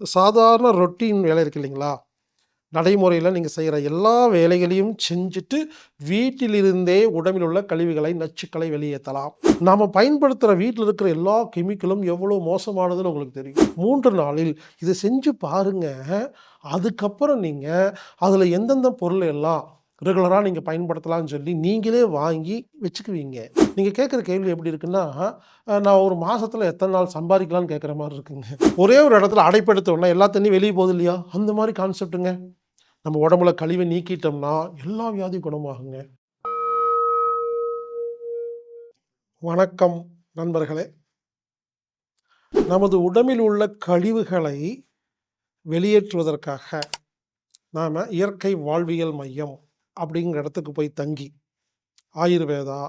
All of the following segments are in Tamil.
சாதாரண ரொட்டீன் வேலை இருக்கு இல்லைங்களா? நடைமுறையில் நீங்கள் செய்கிற எல்லா வேலைகளையும் செஞ்சுட்டு வீட்டிலிருந்தே உடம்பில் உள்ள கழிவுகளை நச்சுக்களை வெளியேற்றலாம். நாம் பயன்படுத்துகிற வீட்டில் இருக்கிற எல்லா கெமிக்கலும் எவ்வளோ மோசமானதுன்னு உங்களுக்கு தெரியும். மூன்று நாளில் இதை செஞ்சு பாருங்க. அதுக்கப்புறம் நீங்கள் அதில் எந்தெந்த பொருள் எல்லாம் ரெகுலராக நீங்கள் பயன்படுத்தலாம்னு சொல்லி நீங்களே வாங்கி வச்சுக்குவீங்க. நீங்கள் கேட்குற கேள்வி எப்படி இருக்குன்னா நான் ஒரு மாதத்தில் எத்தனை நாள் சம்பாதிக்கலாம்னு கேட்குற மாதிரி இருக்குங்க. ஒரே ஒரு இடத்துல அடைப்படுத்தோம்னா எல்லா தண்ணியும் வெளியே போகுது இல்லையா? அந்த மாதிரி கான்செப்ட்டுங்க. நம்ம உடம்புல கழிவை நீக்கிட்டோம்னா எல்லா வியாதியும் குணமாகுங்க. வணக்கம் நண்பர்களே. நமது உடம்பில் உள்ள கழிவுகளை வெளியேற்றுவதற்காக நாம் இயற்கை வாழ்வியல் மையம் அப்படிங்கிற இடத்துக்கு போய் தங்கி ஆயுர்வேதா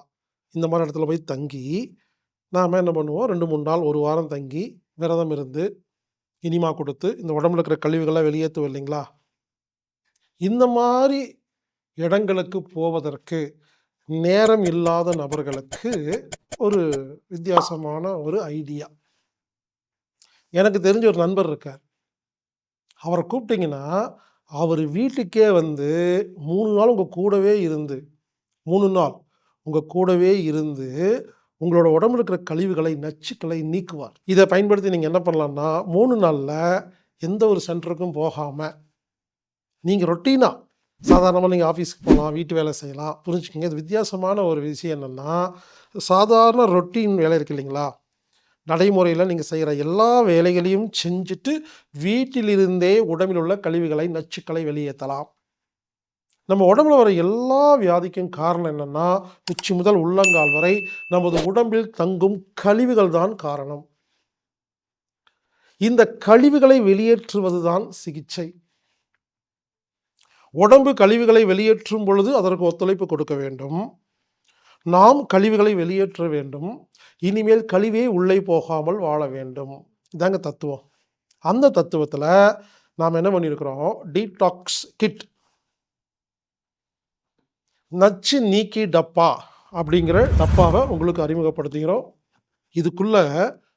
இந்த மாதிரி இடத்துல போய் தங்கி நாம் என்ன பண்ணுவோம்? ரெண்டு மூணு நாள் ஒரு வாரம் தங்கி விரதம் இருந்து இனிமா கொடுத்து இந்த உடம்புல இருக்கிற கழிவுகளை வெளியேற்றுவோம் இல்லைங்களா? இந்த மாதிரி இடங்களுக்கு போவதற்கு நேரம் இல்லாத நபர்களுக்கு ஒரு வித்தியாசமான ஒரு ஐடியா. எனக்கு தெரிஞ்ச ஒரு நண்பர் இருக்கார். அவரை கூப்பிட்டிங்கன்னா அவர் வீட்டுக்கே வந்து மூணு நாள் உங்கள் கூடவே இருந்து மூணு நாள் உங்கள் கூடவே இருந்து உங்களோட உடம்புல இருக்கிற கழிவுகளை நச்சுக்களை நீக்குவார். இதை பயன்படுத்தி நீங்கள் என்ன பண்ணலான்னா மூணு நாளில் எந்த ஒரு சென்டருக்கும் போகாமல் நீங்கள் ரொட்டீனாக சாதாரணமாக நீங்கள் ஆஃபீஸ்க்கு போகலாம் வீட்டு வேலை செய்யலாம் புரிஞ்சுக்கோங்க. இது வித்தியாசமான ஒரு விஷயம் என்னென்னா சாதாரண ரொட்டீன் வேலை இருக்கு இல்லைங்களா? நடைமுறையில் நீங்கள் செய்கிற எல்லா வேலைகளையும் செஞ்சுட்டு வீட்டிலிருந்தே உடம்பில் உள்ள கழிவுகளை நச்சுக்களை வெளியேற்றலாம் நம்ம உடம்புல வர எல்லா வியாதிக்கும் காரணம் என்னென்னா உச்சி முதல் உள்ளங்கால் வரை நமது உடம்பில் தங்கும் கழிவுகள் தான் காரணம். இந்த கழிவுகளை வெளியேற்றுவது தான் சிகிச்சை. உடம்பு கழிவுகளை வெளியேற்றும் பொழுது அதற்கு ஒத்துழைப்பு கொடுக்க வேண்டும். நாம் கழிவுகளை வெளியேற்ற வேண்டும். இனிமேல் கழிவே உள்ளே போகாமல் வாழ வேண்டும். இதாங்க தத்துவம். அந்த தத்துவத்தில் நாம் என்ன பண்ணியிருக்கிறோம் டீடாக்ஸ் கிட் நச்சு நீக்கி டப்பா அப்படிங்கிற டப்பாவை உங்களுக்கு அறிமுகப்படுத்துகிறோம். இதுக்குள்ளே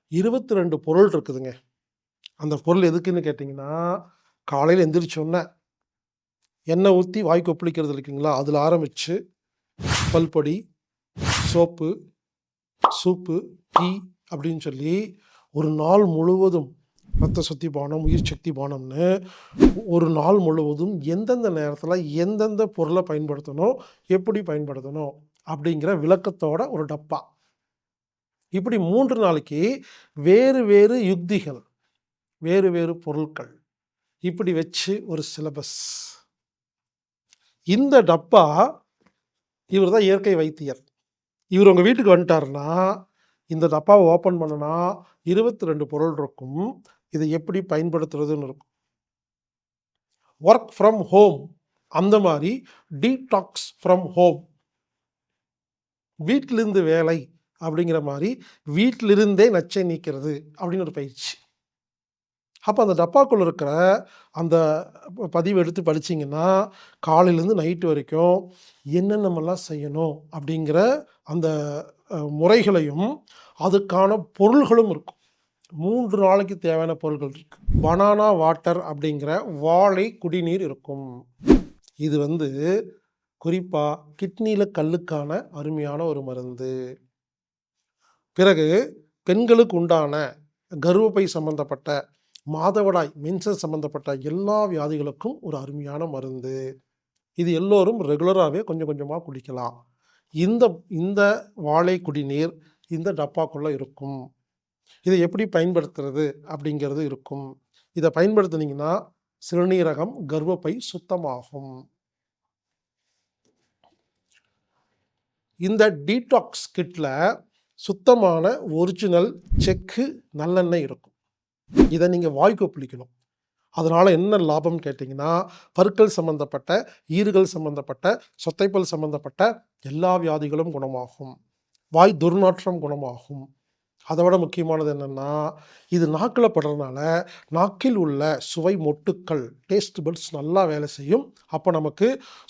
இருபத்தி ரெண்டு பொருள் இருக்குதுங்க. அந்த பொருள் எதுக்குன்னு கேட்டிங்கன்னா காலையில் எந்திரிச்சோன்னே எண்ணெய் ஊற்றி வாய் கொப்பளிக்கிறது இருக்குங்களா? அதில் ஆரம்பித்து பல்பொடி சோப்பு சூப்பு டீ அப்படின்னு சொல்லி ஒரு நாள் முழுவதும் ரத்த சக்தி பானம் உயிர் சக்தி பானம்னு ஒரு நாள் முழுவதும் எந்தெந்த நேரத்தில் எந்தெந்த பொருளை பயன்படுத்தணும் எப்படி பயன்படுத்தணும் அப்படிங்கிற விளக்கத்தோட ஒரு டப்பா. இப்படி மூன்று நாளைக்கு வேறு வேறு யுக்திகள் வேறு வேறு பொருட்கள் இப்படி வச்சு ஒரு சிலபஸ் இந்த டப்பா இவர் தான் இயற்கை வைத்தியர். இவர் உங்கள் வீட்டுக்கு வந்துட்டாருன்னா இந்த டப்பாவை ஓப்பன் பண்ணனா இருபத்தி ரெண்டு பொருள் இருக்கும். இதை எப்படி பயன்படுத்துறதுன்னு இருக்கும். ஒர்க் ஃப்ரம் ஹோம் அந்த மாதிரி டீடாக்ஸ் ஃப்ரம் ஹோம் வீட்டிலிருந்து வேலை அப்படிங்கிற மாதிரி வீட்டிலிருந்தே நச்சை நீக்கிறது அப்படின்னு ஒரு பயிற்சி. அப்போ அந்த டப்பாக்குள்ளே இருக்கிற அந்த பதிவு எடுத்து படிச்சிங்கன்னா காலையிலேருந்து நைட்டு வரைக்கும் என்னென்னமெல்லாம் செய்யணும் அப்படிங்கிற அந்த முறைகளையும் அதுக்கான பொருள்களும் இருக்கும். மூன்று நாளைக்கு தேவையான பொருட்கள் இருக்கு. பனானா வாட்டர் அப்படிங்கிற வாழை குடிநீர் இருக்கும். இது வந்து குறிப்பாக கிட்னியில் கல்லுக்கான அருமையான ஒரு மருந்து. பிறகு பெண்களுக்கு உண்டான கர்ப்பப்பை சம்பந்தப்பட்ட மாதவிடாய் மென்சஸ் சம்மந்தப்பட்ட எல்லா வியாதிகளுக்கும் ஒரு அருமையான மருந்து. இது எல்லோரும் ரெகுலராகவே கொஞ்சம் கொஞ்சமாக குடிக்கலாம். இந்த இந்த வாழை குடிநீர் இந்த டப்பாக்குள்ளே இருக்கும். இதை எப்படி பயன்படுத்துறது அப்படிங்கிறது இருக்கும். இதை பயன்படுத்தினீங்கன்னா சிறுநீரகம் கர்ப்பப்பை சுத்தமாகும். இந்த டீடாக்ஸ் கிட்டில் சுத்தமான ஒரிஜினல் செக்கு நல்லெண்ணெய் இருக்கும். இதை நீங்கள் வாய்க்கு பிடிக்கணும் அதனால் என்ன லாபம் கேட்டிங்கன்னா பற்கள் சம்பந்தப்பட்ட ஈறுகள் சம்பந்தப்பட்ட சொத்தைப்பல் சம்பந்தப்பட்ட எல்லா வியாதிகளும் குணமாகும். வாய் துர்நாற்றம் குணமாகும். அதை விட முக்கியமானது என்னென்னா இது நாக்கில் படுறதுனால நாக்கில் உள்ள சுவை மொட்டுக்கள் டேஸ்ட் பட்ஸ் நல்லா வேலை செய்யும். அப்போ நமக்கு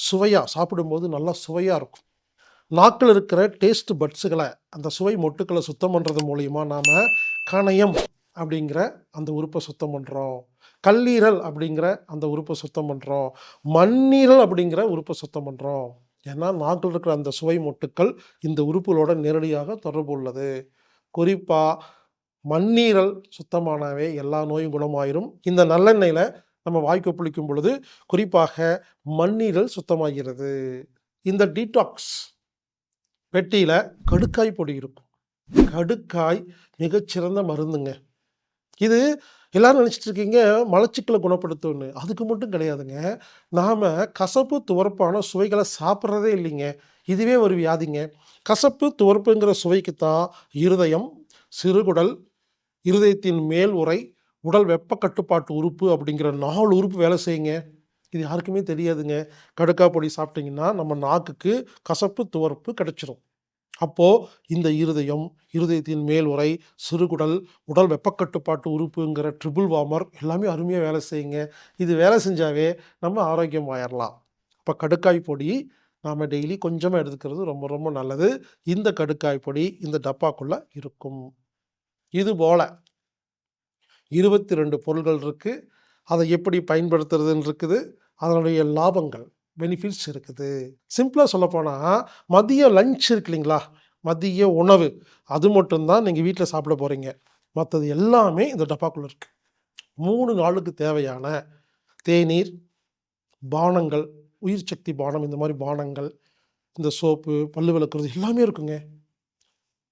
சுவையாக சாப்பிடும்போது நல்லா சுவையாக இருக்கும். நாக்கில் இருக்கிற டேஸ்ட் பட்ஸுகளை அந்த சுவை மொட்டுக்களை சுத்தம் பண்ணுறது மூலியமாக நாம் கணையம் அப்படிங்கிற அந்த உறுப்பை சுத்தம் பண்ணுறோம் கல்லீரல் அப்படிங்கிற அந்த உறுப்பை சுத்தம் பண்ணுறோம் மண்ணீரல் அப்படிங்கிற உறுப்பை சுத்தம் பண்ணுறோம் ஏன்னா நாக்கில் இருக்கிற அந்த சுவை மொட்டுக்கள் இந்த உறுப்புகளோட நேரடியாக தொடர்பு உள்ளது. குறிப்பாக மண்ணீரல் சுத்தமானவே எல்லா நோயும் குணமாயிரும். இந்த நல்லெண்ணெயில் நம்ம வாய்க்கு குளிக்கும் பொழுது குறிப்பாக மண்ணீரல் சுத்தமாகிறது. இந்த டீடாக்ஸ் பெட்டியில் கடுக்காய் பொடி இருக்கும். கடுக்காய் மிகச்சிறந்த மருந்துங்க. இது எல்லாரும் நினச்சிட்டு இருக்கீங்க மலச்சிக்கலை குணப்படுத்தும்னு. அதுக்கு மட்டும் கிடையாதுங்க. நாம் கசப்பு துவர்ப்பான சுவைகளை சாப்பிட்றதே இல்லைங்க. இதுவே ஒரு வியாதிங்க. கசப்பு துவர்ப்புங்கிற சுவைக்கு தான் இருதயம் சிறுகுடல் இருதயத்தின் மேல் உரை உடல் வெப்ப கட்டுப்பாட்டு உறுப்பு அப்படிங்கிற நாலு உறுப்பு வேலை செய்யுங்க. இது யாருக்குமே தெரியாதுங்க. கடுக்காய் பொடி சாப்பிட்டீங்கன்னா நம்ம நாக்குக்கு கசப்பு துவர்ப்பு கிடச்சிரும். அப்போது இந்த இருதயம் இருதயத்தின் மேல் உரை சிறுகுடல் உடல் வெப்பக்கட்டுப்பாட்டு உறுப்புங்கிற ட்ரிபிள் வார்மர் எல்லாமே அருமையாக வேலை செய்யுங்க. இது வேலை செஞ்சாவே நம்ம ஆரோக்கியம் ஆயிடலாம் அப்போ கடுக்காய் பொடி நாம் டெய்லி கொஞ்சமாக எடுத்துக்கிறது ரொம்ப ரொம்ப நல்லது. இந்த கடுக்காய் பொடி இந்த டப்பாக்குள்ளே இருக்கும். இது போல் இருபத்தி ரெண்டு பொருள்கள் இருக்குது அதை எப்படி பயன்படுத்துறதுன்னு இருக்குது. அதனுடைய லாபங்கள். பெனிஃபிட்ஸ் இருக்குது. சிம்பிளாக சொல்லப்போனால் மதிய லஞ்ச் இருக்கு இல்லைங்களா? மதிய உணவு. அது மட்டும்தான் நீங்கள் வீட்டில் சாப்பிட போகிறீங்க மற்றது எல்லாமே இந்த டப்பாக்குள்ளே இருக்குது மூணு நாளுக்கு தேவையான தேநீர் பானங்கள் உயிர் சக்தி பானம் இந்த மாதிரி பானங்கள் இந்த சோப்பு பல்லு விளக்குறது எல்லாமே இருக்குங்க.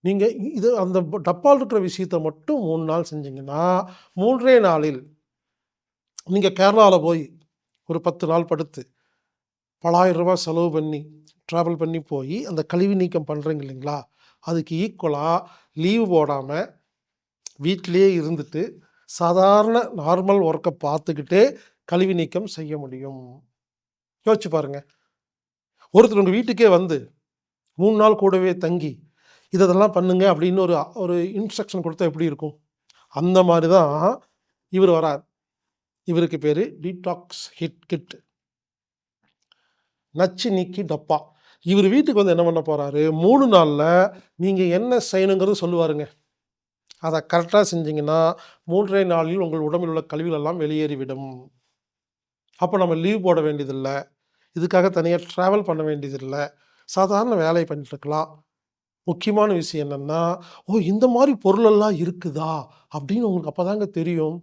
நீங்கள் இது அந்த டப்பால் இருக்கிற விஷயத்தை மட்டும் மூணு நாள் செஞ்சீங்கன்னா மூன்றே நாளில் நீங்கள் கேரளாவில் போய் ஒரு பத்து நாள் படுத்து பலாயிரம் ரூபா செலவு பண்ணி ட்ராவல் பண்ணி போய் அந்த கழிவு நீக்கம் பண்ணுறீங்க இல்லைங்களா? அதுக்கு ஈக்குவலாக லீவு போடாமல் வீட்டிலேயே இருந்துட்டு சாதாரண நார்மல் ஒர்க்கை பார்த்துக்கிட்டே கழிவு நீக்கம் செய்ய முடியும். யோசிச்சு பாருங்க. ஒருத்தர் உங்கள் வீட்டுக்கே வந்து மூணு நாள் கூடவே தங்கி இதெல்லாம் பண்ணுங்க அப்படின்னு ஒரு ஒரு இன்ஸ்ட்ரக்ஷன் கொடுத்தா எப்படி இருக்கும்? அந்த மாதிரி தான் இவர் வரார். இவருக்கு பேர் டீடாக்ஸ் ஹிட் கிட் நச்சு நீக்கி டப்பா. இவர் வீட்டுக்கு வந்து என்ன பண்ண போகிறாரு மூணு நாளில் நீங்கள் என்ன செய்யணுங்கிறது சொல்லுவாருங்க. அதை கரெக்டாக செஞ்சீங்கன்னா மூன்றே நாளில் உங்கள் உடம்பில் உள்ள கழிவுகள் எல்லாம் வெளியேறிவிடும். அப்போ நம்ம லீவ் போட வேண்டியதில்லை. இதுக்காக தனியாக ட்ராவல் பண்ண வேண்டியதில்லை. சாதாரண வேலையை பண்ணிட்டுருக்கலாம் முக்கியமான விஷயம் என்னென்னா ஓ இந்த மாதிரி பொருளெல்லாம் இருக்குதா? அப்படின்னு உங்களுக்கு அப்போ தாங்க தெரியும்.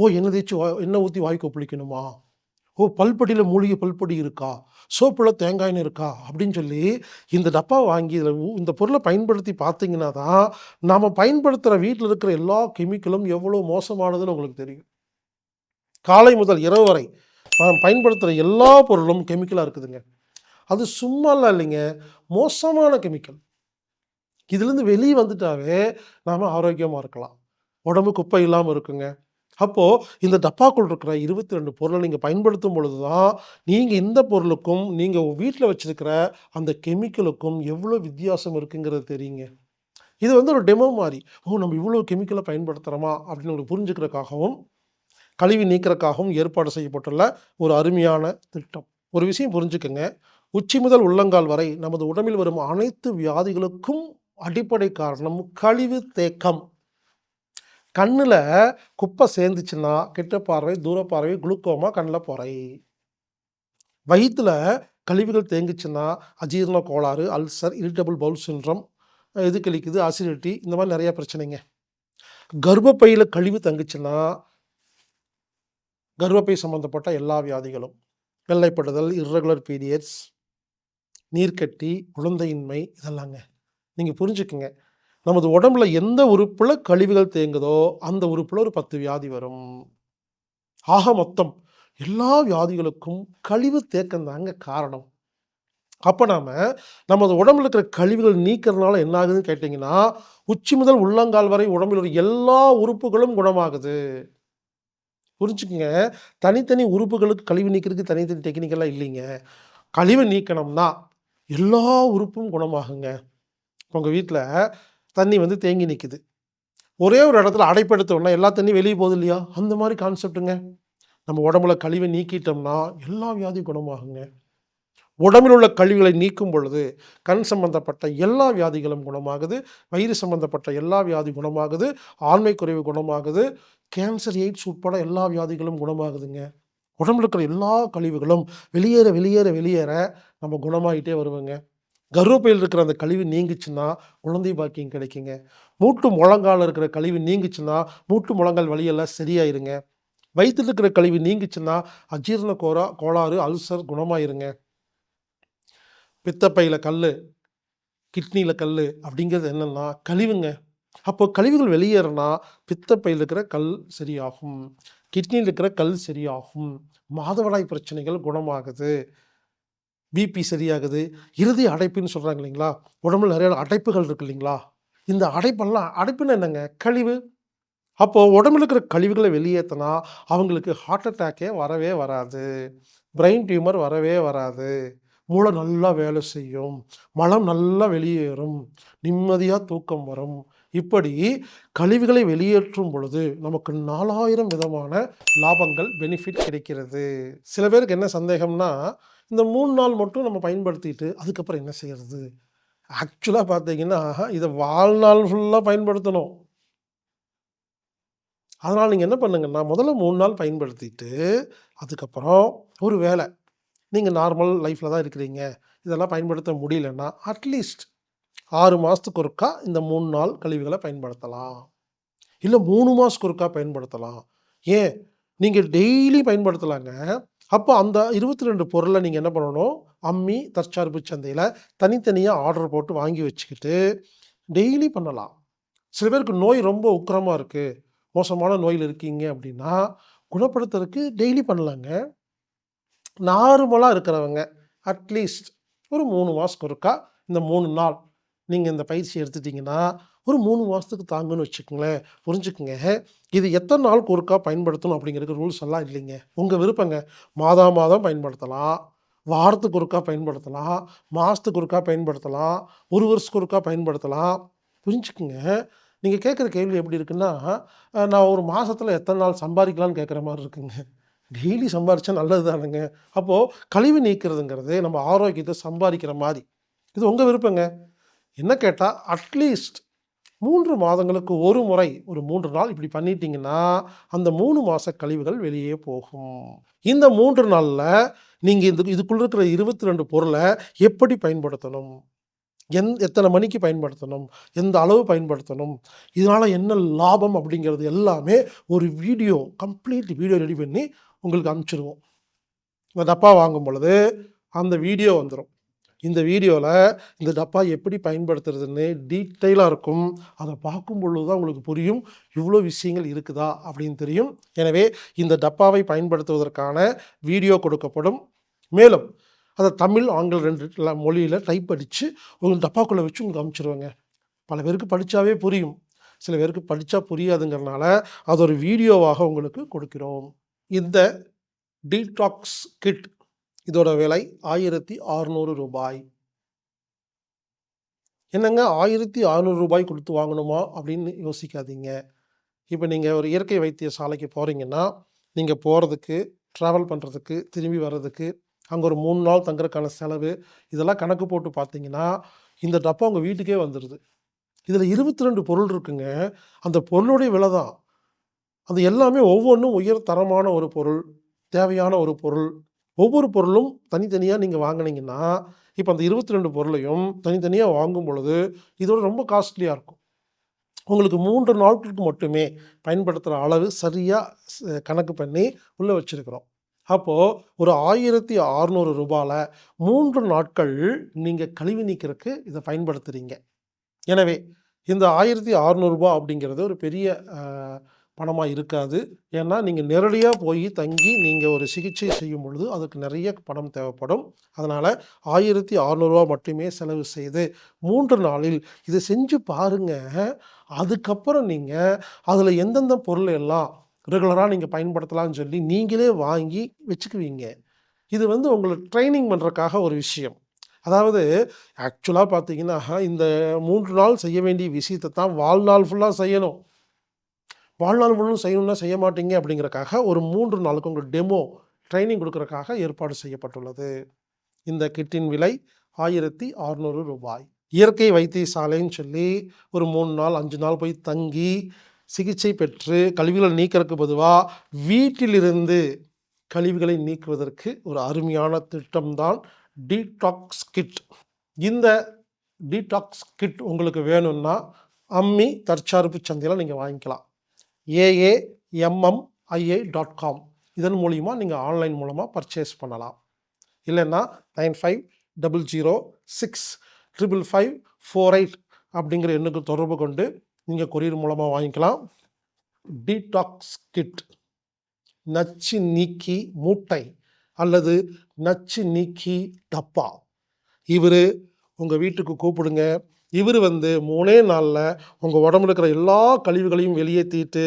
ஓ என்ன தேய்ச்சி வா ஊற்றி வாய் கொப்பளிக்கணுமா ஓ பல்படியில் மூலிகை பல்படி இருக்கா? சோப்பில் தேங்காய்னு இருக்கா? அப்படின்னு சொல்லி இந்த டப்பா வாங்கி இதில் இந்த பொருளை பயன்படுத்தி பார்த்தீங்கன்னா தான் நாம் பயன்படுத்துகிற வீட்டில் இருக்கிற எல்லா கெமிக்கலும் எவ்வளோ மோசமானதுன்னு உங்களுக்கு தெரியும். காலை முதல் இரவு வரை நாம் பயன்படுத்துகிற எல்லா பொருளும் கெமிக்கலாக இருக்குதுங்க. அது சும்மாலாம் இல்லைங்க. மோசமான கெமிக்கல். இதுலேருந்து வெளியே வந்துட்டாவே நாம் ஆரோக்கியமாக இருக்கலாம். உடம்பு குப்பை இல்லாமல் இருக்குங்க. அப்போது இந்த டப்பாக்குள் இருக்கிற இருபத்தி ரெண்டு பொருளை நீங்கள் பயன்படுத்தும் பொழுது தான் நீங்கள் இந்த பொருளுக்கும் நீங்கள் வீட்டில் வச்சுருக்கிற அந்த கெமிக்கலுக்கும் எவ்வளோ வித்தியாசம் இருக்குங்கிறது தெரியுங்க. இது வந்து ஒரு டெமோ மாதிரி ஓ நம்ம இவ்வளோ கெமிக்கலை பயன்படுத்துகிறோமா அப்படின்னு உங்களுக்கு புரிஞ்சுக்கிறதுக்காகவும் கழிவு நீக்கிறதுக்காகவும் ஏற்பாடு செய்யப்பட்டுள்ள ஒரு அருமையான திட்டம். ஒரு விஷயம் புரிஞ்சுக்கோங்க. உச்சி முதல் உள்ளங்கால் வரை நமது உடம்பில் வரும் அனைத்து வியாதிகளுக்கும் அடிப்படை காரணம் கழிவு தேக்கம். கண்ணில் குப்பை சேர்ந்துச்சுன்னா கிட்ட பார்வை தூர பார்வை குளுக்கோமா கண்ணில் பொறை. வயிற்றில் கழிவுகள் தேங்குச்சுன்னா அஜீரண கோளாறு அல்சர் இரிட்டபிள் பவுல் சின்ரம் இது கழிக்குது அசிடிட்டி இந்த மாதிரி நிறைய பிரச்சனைங்க. கர்ப்பப்பையில் கழிவு தங்குச்சுன்னா கர்ப்பப்பை சம்மந்தப்பட்ட எல்லா வியாதிகளும் வெள்ளைப்படுதல் இர்ரெகுலர் பீரியட்ஸ் நீர்க்கட்டி குழந்தையின்மை இதெல்லாங்க. நீங்கள் புரிஞ்சுக்குங்க. நமது உடம்புல எந்த உறுப்பில் கழிவுகள் தேங்குதோ அந்த உறுப்பில் ஒரு பத்து வியாதி வரும். ஆக மொத்தம் எல்லா வியாதிகளுக்கும் கழிவு தேக்கம் தாங்க காரணம். அப்போ நாம் நமது உடம்புல இருக்கிற கழிவுகள் நீக்கிறதுனால என்ன ஆகுதுன்னு கேட்டிங்கன்னா உச்சி முதல் உள்ளங்கால் வரை உடம்பில் உள்ள எல்லா உறுப்புகளும் குணமாகுது. புரிஞ்சுக்குங்க? தனித்தனி உறுப்புகளுக்கு கழிவு நீக்கிறதுக்கு தனித்தனி டெக்னிக்கெல்லாம் இல்லைங்க. கழிவு நீக்கணும்னா எல்லா உறுப்பும் குணமாகுங்க. உங்கள் வீட்டில் தண்ணி வந்து தேங்கி நிற்குது ஒரே ஒரு இடத்துல அடைப்படுத்தோம்னா எல்லா தண்ணியும் வெளியே போகுது இல்லையா? அந்த மாதிரி கான்செப்ட்டுங்க நம்ம உடம்புல கழிவை நீக்கிட்டோம்னா எல்லா வியாதியும் குணமாகுங்க. உடம்பில் உள்ள கழிவுகளை நீக்கும் பொழுது கண் சம்பந்தப்பட்ட எல்லா வியாதிகளும் குணமாகுது. வயிறு சம்பந்தப்பட்ட எல்லா வியாதி குணமாகுது. ஆண்மை குறைவு குணமாகுது. கேன்சர் எய்ட்ஸ் உட்பட எல்லா வியாதிகளும் குணமாகுதுங்க. உடம்புல இருக்கிற எல்லா கழிவுகளும் வெளியேற வெளியேற வெளியேற நம்ம குணமாயிட்டே வருவோங்க. கர்ப்பையில் இருக்கிற அந்த கழிவு நீங்கிச்சுன்னா குழந்தை பாக்கியம் கிடைக்குங்க. மூட்டு முழங்கால இருக்கிற கழிவு நீங்கிச்சுன்னா மூட்டு முழங்கால் வழியெல்லாம் சரியாயிருங்க. வயிற்றில் இருக்கிற கழிவு நீங்கிச்சுன்னா அஜீரண கோரா கோளாறு அல்சர் குணமாயிருங்க. பித்தப்பையில் கல் கிட்னியில் கல் அப்படிங்கிறது என்னென்னா கழிவுங்க. அப்போ கழிவுகள் வெளியேறினா பித்தப்பையில் இருக்கிற கல் சரியாகும். கிட்னியில் இருக்கிற கல் சரியாகும். மாதவடாய் பிரச்சனைகள் குணமாகுது. பிபி சரியாகுது. இறுதி அடைப்புன்னு சொல்கிறாங்க இல்லைங்களா? உடம்புல நிறைய அடைப்புகள் இருக்கு இல்லைங்களா? இந்த அடைப்பெல்லாம் அடைப்புன்னு என்னங்க? கழிவு. அப்போது உடம்புல இருக்கிற கழிவுகளை வெளியேற்றினா அவங்களுக்கு ஹார்ட் அட்டாக்கே வரவே வராது. பிரெயின் டியூமர் வரவே வராது. மூளை நல்லா வேலை செய்யும். மலம் நல்லா வெளியேறும். நிம்மதியாக தூக்கம் வரும். இப்படி கழிவுகளை வெளியேற்றும் பொழுது நமக்கு நாலாயிரம் விதமான லாபங்கள் பெனிஃபிட் கிடைக்கிறது. சில பேருக்கு என்ன சந்தேகம்னா இந்த மூணு நாள் மட்டும் நம்ம பயன்படுத்திட்டு அதுக்கப்புறம் என்ன செய்கிறது ஆக்சுவலாக பார்த்தீங்கன்னா இதை வாழ்நாள் ஃபுல்லாக பயன்படுத்தணும். அதனால் நீங்கள் என்ன பண்ணுங்கன்னா முதல்ல மூணு நாள் பயன்படுத்திட்டு அதுக்கப்புறம் ஒரு வேலை நீங்கள் நார்மல் லைஃப்பில் தான் இருக்கிறீங்க. இதெல்லாம் பயன்படுத்த முடியலன்னா அட்லீஸ்ட் ஆறு மாதத்துக்கு ஒருக்கா இந்த மூணு நாள் கழிவுகளை பயன்படுத்தலாம். இல்லை மூணு மாதத்துக்கு ஒருக்கா பயன்படுத்தலாம். ஏன்? நீங்கள் டெய்லி பயன்படுத்தலாங்க. அப்போ அந்த இருபத்தி ரெண்டு பொருளை நீங்கள் என்ன பண்ணணும்? அம்மி தற்சார்பு சந்தையில் தனித்தனியாக ஆர்டர் போட்டு வாங்கி வச்சுக்கிட்டு டெய்லி பண்ணலாம். சில பேருக்கு நோய் ரொம்ப உக்கிரமாக இருக்குது மோசமான நோயில் இருக்கீங்க அப்படின்னா குணப்படுத்துறதுக்கு டெய்லி பண்ணலாங்க. நார்மலாக இருக்கிறவங்க அட்லீஸ்ட் ஒரு மூணு மாதத்துக்கு ஒருக்கா இந்த மூணு நாள் நீங்கள் இந்த பயிற்சி எடுத்துட்டிங்கன்னா ஒரு மூணு மாதத்துக்கு தாங்குன்னு வச்சுக்கோங்களேன் புரிஞ்சுக்குங்க. இது எத்தனை நாளுக்கு ஒருக்கா பயன்படுத்தணும் அப்படிங்கிறதுக்கு ரூல்ஸ் எல்லாம் இல்லைங்க. உங்கள் விருப்பங்க. மாதா மாதம் பயன்படுத்தலாம். வாரத்துக்கு ஒருக்கா பயன்படுத்தலாம். மாதத்துக்கு ஒருக்கா பயன்படுத்தலாம். ஒரு வருஷத்துக்கு ஒருக்கா பயன்படுத்தலாம். புரிஞ்சுக்குங்க. நீங்கள் கேட்குற கேள்வி எப்படி இருக்குன்னா நான் ஒரு மாதத்தில் எத்தனை நாள் சம்பாதிக்கலாம்னு கேட்குற மாதிரி இருக்குங்க. டெய்லி சம்பாரிச்சா நல்லது தானுங்க அப்போது கழிவு நீக்கிறதுங்கிறது நம்ம ஆரோக்கியத்தை சம்பாதிக்கிற மாதிரி. இது உங்கள் விருப்பங்க. என்ன கேட்டால் அட்லீஸ்ட் மூன்று மாதங்களுக்கு ஒரு முறை ஒரு மூன்று நாள் இப்படி பண்ணிட்டீங்கன்னா அந்த மூணு மாத கழிவுகள் வெளியே போகும். இந்த மூன்று நாளில் நீங்கள் இந்த இதுக்குள்ள இருக்கிற இருபத்தி ரெண்டு பொருளை எப்படி பயன்படுத்தணும்? எந் எத்தனை மணிக்கு பயன்படுத்தணும்? எந்த அளவு பயன்படுத்தணும்? இதனால் என்ன லாபம் அப்படிங்கிறது எல்லாமே ஒரு வீடியோ கம்ப்ளீட் வீடியோ ரெடி பண்ணி உங்களுக்கு அனுப்பிச்சிடுவோம் இந்த டப்பா வாங்கும் பொழுது அந்த வீடியோ வந்துடும் இந்த வீடியோவில் இந்த டப்பா எப்படி பயன்படுத்துறதுன்னு டீட்டெயிலாக இருக்கும். அதை பார்க்கும் பொழுது தான் உங்களுக்கு புரியும் இவ்வளோ விஷயங்கள் இருக்குதா அப்படின்னு தெரியும். எனவே இந்த டப்பாவை பயன்படுத்துவதற்கான வீடியோ கொடுக்கப்படும். மேலும் அதை தமிழ் ஆங்கிலம் ரெண்டு மொழியில் டைப் அடித்து உங்களுக்கு டப்பாக்குள்ளே வச்சு உங்களுக்கு அனுப்பிச்சிருவாங்க பல பேருக்கு படித்தாவே புரியும். சில பேருக்கு படித்தா புரியாதுங்கிறனால அது ஒரு வீடியோவாக உங்களுக்கு கொடுக்கிறோம். இந்த டீடாக்ஸ் கிட் இதோட விலை ஆயிரத்தி அறுநூறு ரூபாய். என்னங்க ஆயிரத்தி அறுநூறு ரூபாய் கொடுத்து வாங்கணுமா அப்படின்னு யோசிக்காதீங்க. இப்போ நீங்கள் ஒரு இயற்கை வைத்திய சாலைக்கு போகிறீங்கன்னா நீங்கள் போகிறதுக்கு ட்ராவல் பண்ணுறதுக்கு திரும்பி வர்றதுக்கு அங்கே ஒரு மூணு நாள் தங்குறதுக்கான செலவு இதெல்லாம் கணக்கு போட்டு பார்த்தீங்கன்னா இந்த டப்பா உங்கள் வீட்டுக்கே வந்துடுது இதில் இருபத்தி ரெண்டு பொருள் இருக்குங்க. அந்த பொருளுடைய விலை தான். அது எல்லாமே ஒவ்வொன்றும் உயர் தரமான ஒரு பொருள் தேவையான ஒரு பொருள் ஒவ்வொரு பொருளும் தனித்தனியாக நீங்கள் வாங்குனீங்கன்னா இப்போ அந்த இருபத்தி ரெண்டு பொருளையும் தனித்தனியாக வாங்கும் பொழுது இதோட ரொம்ப காஸ்ட்லியாக இருக்கும். உங்களுக்கு மூன்று நாட்களுக்கு மட்டுமே பயன்படுத்துகிற அளவு சரியாக கணக்கு பண்ணி உள்ளே வச்சுருக்கிறோம். அப்போது ஒரு ஆயிரத்தி அறநூறு ரூபாயில் மூன்று நாட்கள் நீங்கள் கழிவு நீக்கிறதுக்கு இதை பயன்படுத்துகிறீங்க எனவே இந்த ஆயிரத்தி அறநூறுபா அப்படிங்கிறது ஒரு பெரிய பணமாக இருக்காது. ஏன்னா நீங்கள் நேரடியாக போய் தங்கி நீங்கள் ஒரு சிகிச்சை செய்யும் பொழுது அதுக்கு நிறைய பணம் தேவைப்படும். அதனால் ஆயிரத்தி அறநூறுவா மட்டுமே செலவு செய்து மூன்று நாளில் இதை செஞ்சு பாருங்க. அதுக்கப்புறம் நீங்கள் அதில் எந்தெந்த பொருள் எல்லாம் ரெகுலராக நீங்கள் பயன்படுத்தலாம்னு சொல்லி நீங்களே வாங்கி வச்சுக்குவீங்க. இது வந்து உங்களுக்கு ட்ரைனிங் பண்ணுறக்காக ஒரு விஷயம். அதாவது ஆக்சுவலாக பார்த்தீங்கன்னா இந்த மூன்று நாள் செய்ய வேண்டிய விஷயத்தை தான் வாழ்நாள் ஃபுல்லாக செய்யணும். வாழ்நாள் முழுவதும் செய்யணும்னா செய்ய மாட்டீங்க அப்படிங்கிறக்காக ஒரு மூன்று நாளுக்கு உங்களுக்கு டெமோ ட்ரைனிங் கொடுக்கறக்காக ஏற்பாடு செய்யப்பட்டுள்ளது. இந்த கிட்டின் விலை ஆயிரத்தி அறநூறு ரூபாய். இயற்கை வைத்தியசாலைன்னு சொல்லி ஒரு மூணு நாள் அஞ்சு நாள் போய் தங்கி சிகிச்சை பெற்று கழிவுகளை நீக்கிறதுக்கு பொதுவாக வீட்டிலிருந்து கழிவுகளை நீக்குவதற்கு ஒரு அருமையான திட்டம்தான் டீடாக்ஸ் கிட் இந்த டீடாக்ஸ் கிட் உங்களுக்கு வேணும்னா அம்மி தற்சார்பு சந்தையில் நீங்கள் வாங்கிக்கலாம். ஏஏஎம்எம்ஐஏ டாட் காம் இதன் மூலிமா நீங்கள் ஆன்லைன் மூலமாக பர்ச்சேஸ் பண்ணலாம். இல்லைன்னா nine five double zero six triple five four eight அப்படிங்கிற எண்ணுக்கு தொடர்பு கொண்டு நீங்கள் கொரியர் மூலமாக வாங்கிக்கலாம். டீடாக்ஸ் கிட் நச்சு நீக்கி மூட்டை அல்லது நச்சு நீக்கி டப்பா. இவர் உங்கள் வீட்டுக்கு கூப்பிடுங்க. இவர் வந்து மூணே நாளில் உங்கள் உடம்புல இருக்கிற எல்லா கழிவுகளையும் வெளியேற்றிட்டு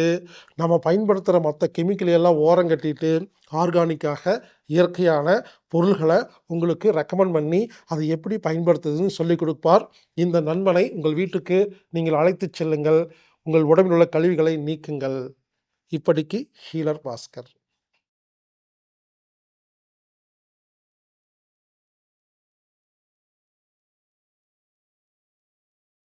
நம்ம பயன்படுத்துகிற மற்ற கெமிக்கலையெல்லாம் ஓரம் கட்டிட்டு ஆர்கானிக்காக இயற்கையான பொருள்களை உங்களுக்கு ரெக்கமெண்ட் பண்ணி அதை எப்படி பயன்படுத்துதுன்னு சொல்லிக் கொடுப்பார். இந்த நண்பனை உங்கள் வீட்டுக்கு நீங்கள் அழைத்துச் செல்லுங்கள். உங்கள் உடம்பில் உள்ள கழிவுகளை நீக்குங்கள். இப்படிக்கு ஹீலர் பாஸ்கர்.